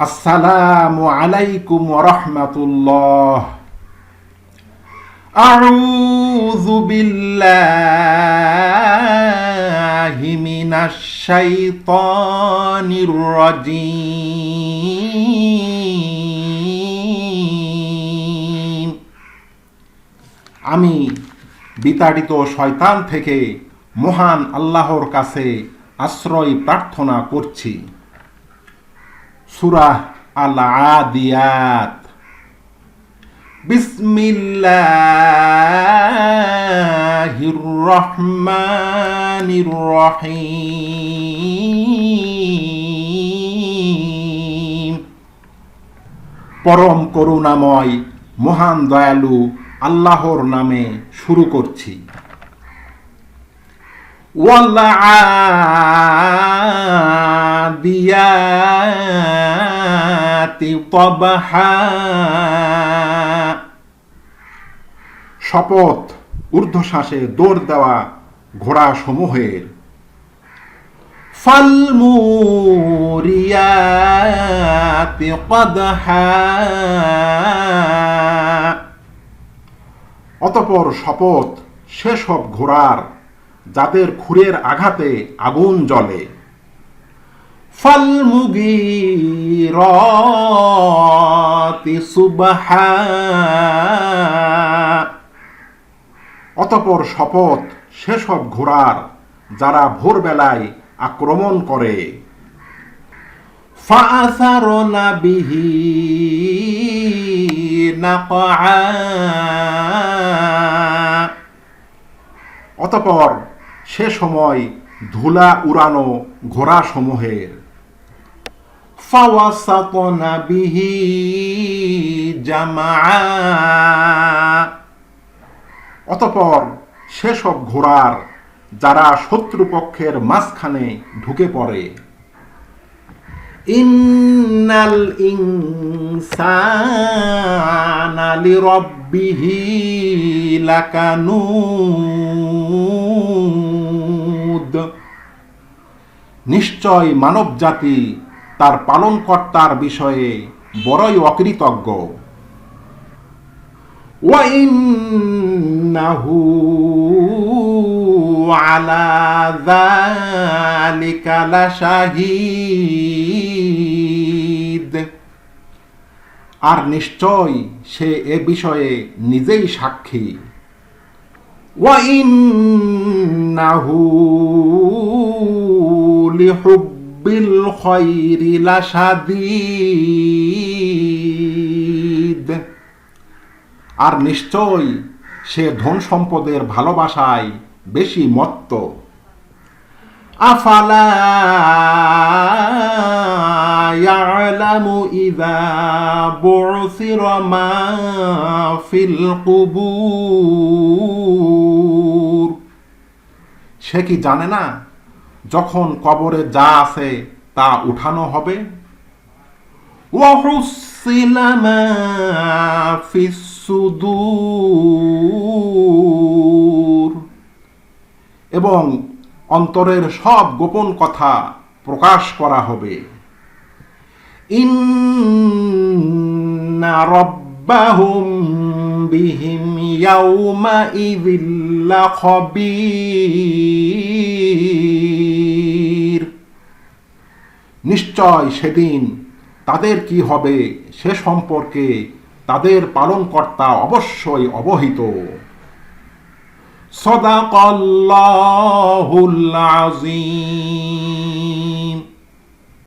আসসালামু আলাইকুম রহমতুল্লাহ أعوذ بالله من الشيطان الرجيم আমি বিতাড়িত শয়তান থেকে মহান আল্লাহর কাছে আশ্রয় প্রার্থনা করছি সুরাহ আল আদিয়াত বিসমিল্লাহির রহমানির রহিম। পরম করুণাময় মহান দয়ালু আল্লাহর নামে শুরু করছি। والعاديات طبحا শপথ ঊর্ধ্বশ্বাসে দৌড় দেওয়া ঘোড়া সমূহের فالموريات قدحا অতপর শপথ সেসব ঘোড়ার যাদের খুরের আঘাতে আগুন জ্বলে ফালমুগিরতি সুবহা। অতপর শপথ সেসব ঘোড়ার, যারা ভোরবেলায় আক্রমণ করে। ফাসারনা বিহি অতপর সে সময় ধুলা উড়ানো ঘোড়া সমূহের বিহি জামা অতপর সেসব ঘোড়ার যারা শত্রুপক্ষের মাঝখানে ঢুকে পড়ে। ইন্নাল ইনসানা লিরাব্বিহি লাকানুদ নিশ্চয় মানব জাতি তার পালনকর্তার বিষয়ে বড়ই অকৃতজ্ঞ وإنه على ذلك لشهيد আর নিশ্চয় সে এ বিষয়ে নিজেই সাক্ষী وإنه لحب الخير لشديد আর নিশ্চয় সে ধন সম্পদের ভালোবাসায় বেশি মত্ত আফালা ইয়ালামু ইযা বুসিরা মা ফিল কুবুর সে কি জানে না যখন কবরে যা আছে তা উঠানো হবে وحصل ما في الصدور এবং অন্তরের সব গোপন কথা প্রকাশ করা হবে ইন্না রব্বাহুম বিহিম ইয়াউমাইযিল লাখবীর নিশ্চয় সেদিন তাদের কি হবে সে সম্পর্কে তাদের পালনকর্তা অবশ্যই অবহিত। সদাকল্লাহুল